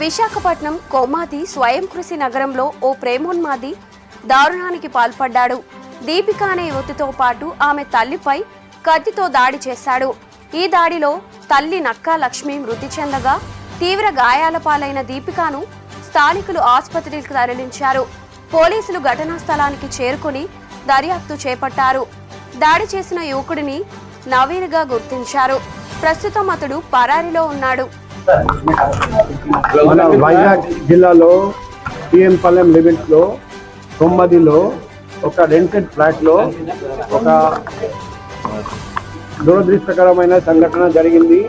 విశాఖపట్నం కోమాది స్వయం కృషి నగరంలో ఓ ప్రేమోన్మాది దారుణానికి పాల్పడ్డాడు. దీపిక అనే యువతితో పాటు ఆమె తల్లిపై కత్తితో దాడి చేశాడు. ఈ దాడిలో తల్లి నక్కా లక్ష్మి మృతి చెందగా తీవ్ర గాయాల పాలైన దీపికను స్థానికులు ఆసుపత్రికి తరలించారు. పోలీసులు ఘటనా స్థలానికి చేరుకుని దర్యాప్తు చేపట్టారు. దాడి చేసిన యువకుడిని నవీన్గా గుర్తించారు. ప్రస్తుతం అతడు పరారిలో ఉన్నాడు. మన వైజాగ్ జిల్లాలో టిఎం పాలెం లో తొమ్మిదిలో ఒక రెంటెడ్ ఫ్లాట్లో ఒక దురదృష్టకరమైన సంఘటన జరిగింది.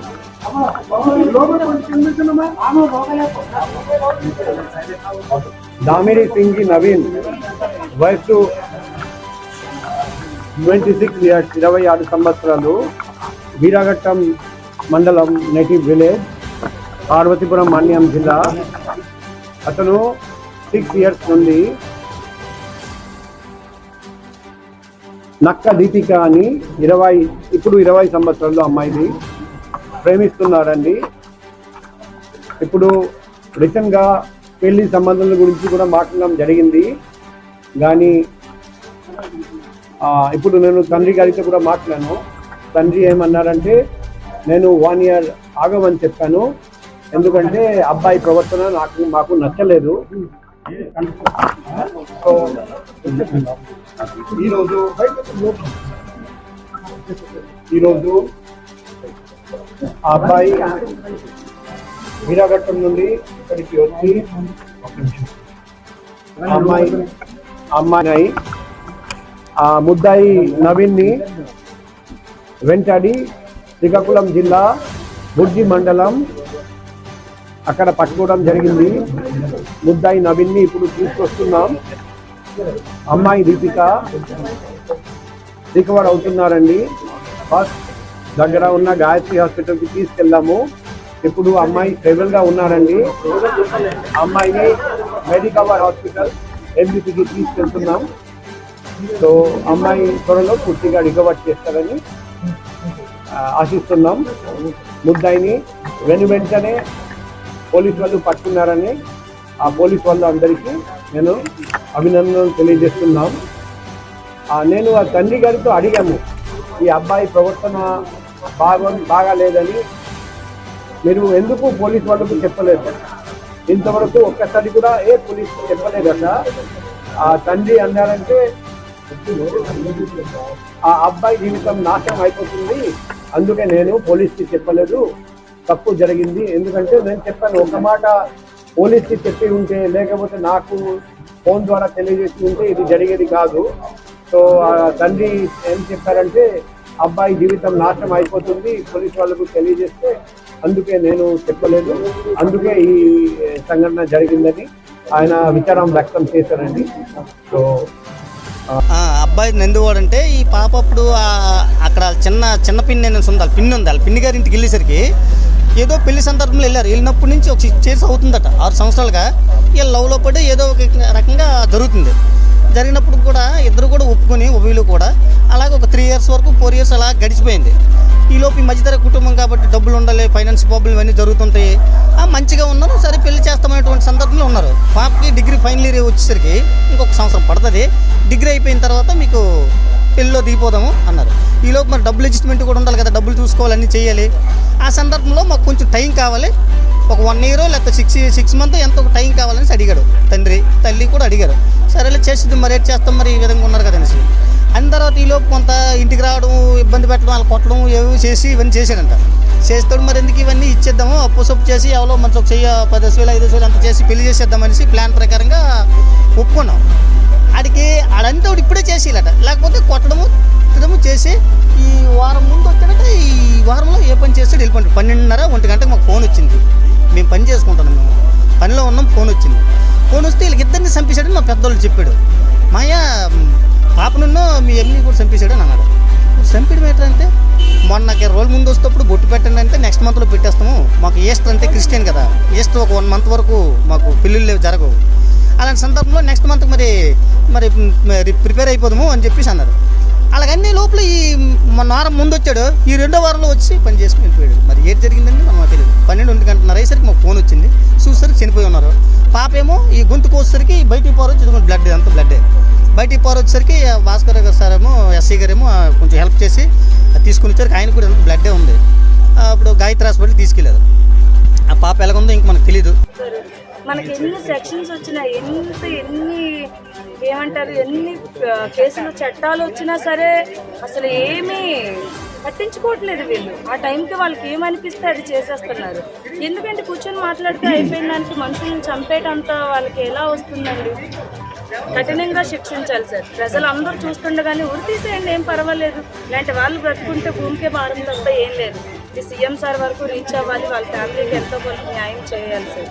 దామిరి సింగ్ నవీన్ వయసు ట్వంటీ సిక్స్ ఇయర్స్ ఇరవై ఆరు సంవత్సరాలు వీరాఘట్టం మండలం నేటివ్ విలేజ్. పార్వతీపురం మాన్యం జిల్లా. అతను సిక్స్ ఇయర్స్ నుండి నక్క దీపిక అని ఇరవై ఇప్పుడు ఇరవై సంవత్సరాల్లో అమ్మాయిది ప్రేమిస్తున్నారండి ఇప్పుడు రీసెంట్గా పెళ్ళి సంబంధాల గురించి కూడా మాట్లాడడం జరిగింది. కానీ ఇప్పుడు నేను తండ్రి గారితో కూడా మాట్లాడాను. తండ్రి ఏమన్నారంటే నేను వన్ ఇయర్ ఆగమని చెప్పాను. ఎందుకంటే అబ్బాయి ప్రవర్తన నాకు మాకు నచ్చలేదు. ఈరోజు ఈరోజు ఆ అబ్బాయి వీరాఘట్టం నుండి ఇక్కడికి వచ్చి అమ్మాయి అమ్మాయి ఆ ముద్దాయి నవీన్ని వెంటాడి శ్రీకాకుళం జిల్లా బుర్జి మండలం అక్కడ పట్టుకోవడం జరిగింది. ముద్దాయి నవీన్ని ఇప్పుడు తీసుకొస్తున్నాం. అమ్మాయి దీపిక రికవర్ అవుతున్నారండి. ఫస్ట్ దగ్గర ఉన్న గాయత్రి హాస్పిటల్కి తీసుకెళ్ళాము ఇప్పుడు అమ్మాయి స్టేబుల్గా ఉన్నారండి అమ్మాయిని మెడికవర్ హాస్పిటల్ ఎంబీపీకి తీసుకెళ్తున్నాం. సో అమ్మాయి త్వరలో పూర్తిగా రికవర్ చేస్తారని ఆశిస్తున్నాం. ముద్దాయిని వెను వెంటనే పోలీస్ వాళ్ళు పట్టుకున్నారని ఆ పోలీస్ వాళ్ళు అందరికీ నేను అభినందనలు తెలియజేస్తున్నాం. నేను ఆ తండ్రి గారితో అడిగాము ఈ అబ్బాయి ప్రవర్తన బాగా బాగాలేదని మీరు ఎందుకు పోలీస్ వాళ్ళకు చెప్పలేదు? ఇంతవరకు ఒక్కసారి కూడా ఏ పోలీస్ చెప్పలేదట ఆ తండ్రి అన్నారంటే ఆ అబ్బాయి జీవితం నాశనం అయిపోతుంది అందుకే నేను పోలీస్కి చెప్పలేదు. తప్పు జరిగింది. ఎందుకంటే నేను చెప్పాను ఒక మాట పోలీస్కి చెప్పి ఉంటే లేకపోతే నాకు ఫోన్ ద్వారా తెలియజేసి ఉంటే ఇది జరిగేది కాదు. సో తండ్రి ఏం చెప్పారంటే అబ్బాయి జీవితం నాశనం అయిపోతుంది పోలీస్ వాళ్ళకు తెలియజేస్తే అందుకే నేను చెప్పలేదు. అందుకే ఈ సంఘటన జరిగిందని ఆయన విచారం వ్యక్తం చేశారండి. సో ఆ అబ్బాయి నందివాడంటే ఈ పాప అప్పుడు అక్కడ చిన్న చిన్న పిన్ని అనేసి ఉంది వాళ్ళ పిన్ని ఉంది వాళ్ళ పిన్ని గారి ఇంటికి వెళ్ళేసరికి ఏదో పెళ్ళి సందర్భంలో వెళ్ళారు. వెళ్ళినప్పటి నుంచి ఒక సిక్స్ ఇయర్స్ అవుతుందట. ఆరు సంవత్సరాలుగా వీళ్ళ లవ్లో పడి ఏదో ఒక రకంగా జరుగుతుంది. జరిగినప్పుడు కూడా ఇద్దరు కూడా ఒప్పుకొని ఉభయలు కూడా అలాగే ఒక త్రీ ఇయర్స్ వరకు ఫోర్ ఇయర్స్ అలా గడిచిపోయింది. ఈలోపు ఈ మధ్యతర కుటుంబం కాబట్టి డబ్బులు ఉండాలి ఫైనాన్స్ ప్రాబ్లం ఇవన్నీ జరుగుతుంటాయి ఆ, మంచిగా ఉన్నారు సరే పెళ్ళి చేస్తామనేటువంటి సందర్భంలో ఉన్నారు. పాపకి డిగ్రీ ఫైనల్ ఇయర్ వచ్చేసరికి ఇంకొక సంవత్సరం పడుతుంది. డిగ్రీ అయిపోయిన తర్వాత మీకు పెళ్ళిలో దిగిపోదాము అన్నారు. ఈలోపు మరి డబ్బులు అడ్జస్ట్మెంట్ కూడా ఉండాలి కదా డబ్బులు చూసుకోవాలి అన్నీ చేయాలి. ఆ సందర్భంలో మాకు కొంచెం టైం కావాలి. ఒక వన్ ఇయర్ లేకపోతే సిక్స్ సిక్స్ మంత్ ఎంత ఒక టైం కావాలని అడిగాడు. తండ్రి తల్లి కూడా అడిగారు. సరేలే చేస్తుంది మరి ఏం చేస్తాం మరి ఈ విధంగా ఉన్నారు కదా అనేసి. అయిన తర్వాత ఈలోపు కొంత ఇంటికి రావడం ఇబ్బంది పెట్టడం వాళ్ళు కొట్టడం ఏవో చేసి ఇవన్నీ చేశాడంట. చేస్తాడు మరి ఎందుకు ఇవన్నీ ఇచ్చేద్దాము? అప్పు సొప్పు చేసి ఎవరో మంచి ఒక చెయ్యి పది వేలు ఐదు వేలు అంత చేసి పెళ్ళి చేసేద్దామనేసి ప్లాన్ ప్రకారంగా ఒప్పుకున్నాం. ఆడికి ఆడంతా వాడు ఇప్పుడే చేసేయాలట. లేకపోతే కొట్టడము తినము చేసి ఈ వారం ముందు వచ్చాడట ఈ వారంలో ఏ పని చేస్తాడు వెళ్ళిపోండి పన్నెండున్నర ఒంటి గంటకు మాకు ఫోన్ వచ్చింది. మేము పని చేసుకుంటున్నాం మేము. పనిలో ఉన్నాం ఫోన్ వచ్చింది. ఫోన్ వస్తే వీళ్ళకిద్దరిని చంపేశాడని మా పెద్దోళ్ళు చెప్పాడు. మాయా పాపనున్నో మీ ఎమ్ని కూడా చంపేశాడు అని అన్నాడు. చంపడం ఏంటంటే మొన్న నాకు ముందు వస్తేప్పుడు బొట్టు పెట్టండి అంటే నెక్స్ట్ మంత్లో పెట్టేస్తాము. మాకు ఈస్టర్ అంటే క్రిస్టియన్ కదా. ఈస్టర్ ఒక వన్ మంత్ వరకు మాకు పెళ్ళిళ్ళు జరగవు. అలాంటి సందర్భంలో నెక్స్ట్ మంత్ మరి మరి మరి ప్రిపేర్ అయిపోదాము అని చెప్పేసి అన్నారు. అలాగన్నీ లోపల ఈ మొన్న వారం ముందు వచ్చాడు ఈ రెండో వారంలో వచ్చి పని చేసుకుని వెళ్ళిపోయాడు. మరి ఏది జరిగిందండి మనం తెలియదు. పన్నెండు ఒంటి గంటన్నర అయ్యేసరికి మాకు ఫోన్ వచ్చింది. చూసరికి చనిపోయి ఉన్నారు. పాప ఏమో ఈ గొంతు కోసేసరికి బయటికి పోరు ఇదిగో బ్లడ్ అంత బ్లడ్డే బయటికి పోరు వచ్చేసరికి భాస్కర్ గారు సార్ ఏమో ఎస్సీ గారు ఏమో కొంచెం హెల్ప్ చేసి తీసుకుని వచ్చారు ఆయన కూడా ఎంత బ్లడ్డే ఉంది. అప్పుడు గాయత్రి హాస్పిటల్ తీసుకెళ్ళారు. ఆ పాప ఎలాగుందో ఇంక మనకు తెలీదు. మనకి ఎన్ని సెక్షన్స్ వచ్చినా ఎంత ఎన్ని ఏమంటారు ఎన్ని కేసులు చట్టాలు వచ్చినా సరే అసలు ఏమీ పట్టించుకోవట్లేదు వీళ్ళు. ఆ టైంకి వాళ్ళకి ఏమనిపిస్తే అది చేసేస్తున్నారు. ఎందుకంటే కూర్చొని మాట్లాడితే అయిపోయిన దానికి మనుషులను చంపేటంత వాళ్ళకి ఎలా వస్తుందండి? కఠినంగా శిక్షించాలి సార్. ప్రజలు అందరూ చూస్తుండగానే ఉరి తీసేయండి ఏం పర్వాలేదు. ఇలాంటి వాళ్ళు బ్రతుకుంటే భూమికే భారం తప్ప ఏం లేదు. ఇది సీఎం సార్ వరకు రీచ్ అవ్వాలి వాళ్ళ ఫ్యామిలీకి ఎంతో కొంత న్యాయం చేయాలి సార్